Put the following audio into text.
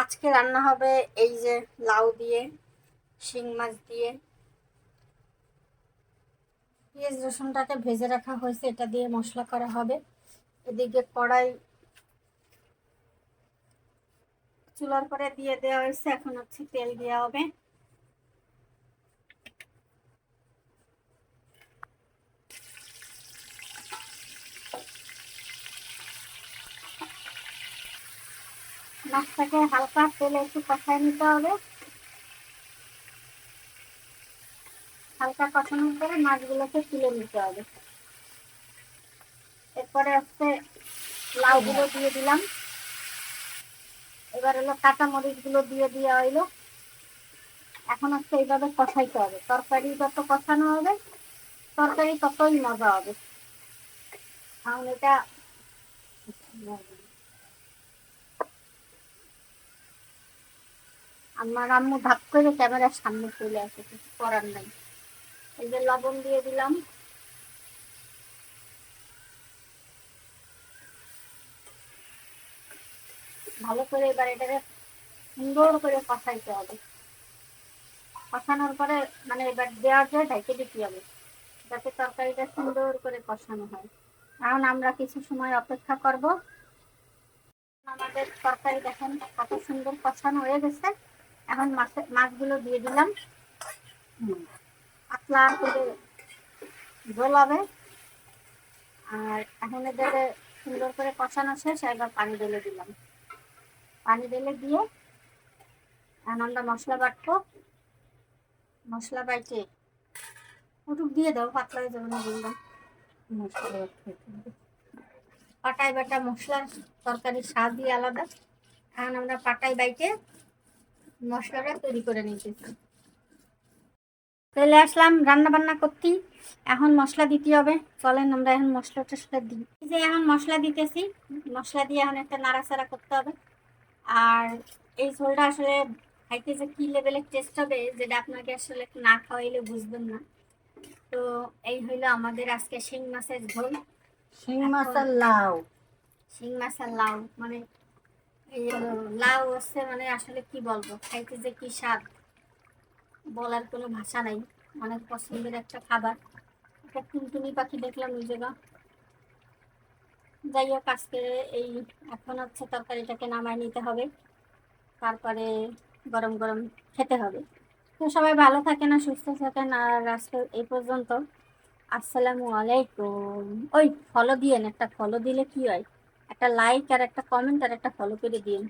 আজকে রান্না হবে এই যে লাউ দিয়ে, শিং মাছ দিয়ে। পেঁয়াজ রসুনটাকে ভেজে রাখা হয়েছে, এটা দিয়ে মশলা করা হবে। এদিকে কড়াই চুলার পরে দিয়ে দেওয়া হয়েছে, এখন হচ্ছে তেল দেওয়া হবে। মাছটাকে হালকা তেলে একটু কষায় নিতে হবে। হালকা কষানোর পরে মাছগুলোকে তুলে নিতে হবে। এরপরে হচ্ছে লাউগুলো দিয়ে দিলাম। এবার হলো কাঁচা মরিচগুলো দিয়ে দেওয়া হইল। এখন হচ্ছে এইভাবে কষাইতে হবে। তরকারি যত কষানো হবে, তরকারি ততই মজা হবে। কারণ এটা আমার আম্মু ধাপ করে ক্যামেরার সামনে চলে আসে, কিছু করার নাই। এই যে লবণ দিয়ে দিলাম। ভালো করে এবার এটাকে সুন্দর করে কষাইতে হবে। কষানোর পরে মানে এবার দেওয়ার জন্য ঢেকে দিতে হবে, যাতে তরকারিটা সুন্দর করে কষানো হয়। কারণ আমরা কিছু সময় অপেক্ষা করব। আমাদের তরকারি দেখেন কত সুন্দর কষানো হয়ে গেছে। এখন মাছগুলো দিয়ে দিলাম। পাতলা করে ঝোল হবে আর এখন এদের সুন্দর করে কষানো শেষ, এবার পানি ঢেলে দিলাম। পানি ঢেলে দিয়ে এখন আমরা মশলা বাটবো। মশলা বাইটে ওটুক দিয়ে দাও পাতলা হয়ে যাবে না বললাম। মশলা পাটাই বাটা মশলার তরকারির স্বাদই আলাদা। এখন আমরা পাটাই বাইটে মশলাটা তৈরি করে নিতেছি চলে আসলাম রান্না বান্না করতেই এখন মশলা দিতে হবে। চলেন আমরা এখন মশলাটা সেটা দিই। যে এখন মশলা দিতেছি মশলা দিয়ে এখন একটা নাড়াচাড়া করতে হবে। আর এই ঝোলটা আসলে খাইতে যে কী লেভেলের টেস্ট হবে যেটা আপনাকে আসলে না খাওয়াইলে বুঝবেন না। তো এই হইল আমাদের আজকে শিং মাছের ঝোল। শিং মাছ আর লাউ। শিং মাছ আর লাউ মানে লাউ হচ্ছে মানে আসলে কি বলব? খাইতে যে কি স্বাদ বলার কোনো ভাষা নাই। অনেক পছন্দের একটা খাবার। একটা টুনটুনি পাখি দেখলাম ওই জায়গা যাই হোক, আজকে এই এখন হচ্ছে তরকারিটাকে নামায় নিতে হবে। তারপরে গরম গরম খেতে হবে। তো সবাই ভালো থাকেন আর সুস্থ থাকেন, আর আজকে এই পর্যন্ত। আসসালামু আলাইকুম। ওই ফলো দিয়েন একটা ফলো দিলে কি হয়? একটা লাইক আর একটা কমেন্ট আর একটা ফলো করে দিন।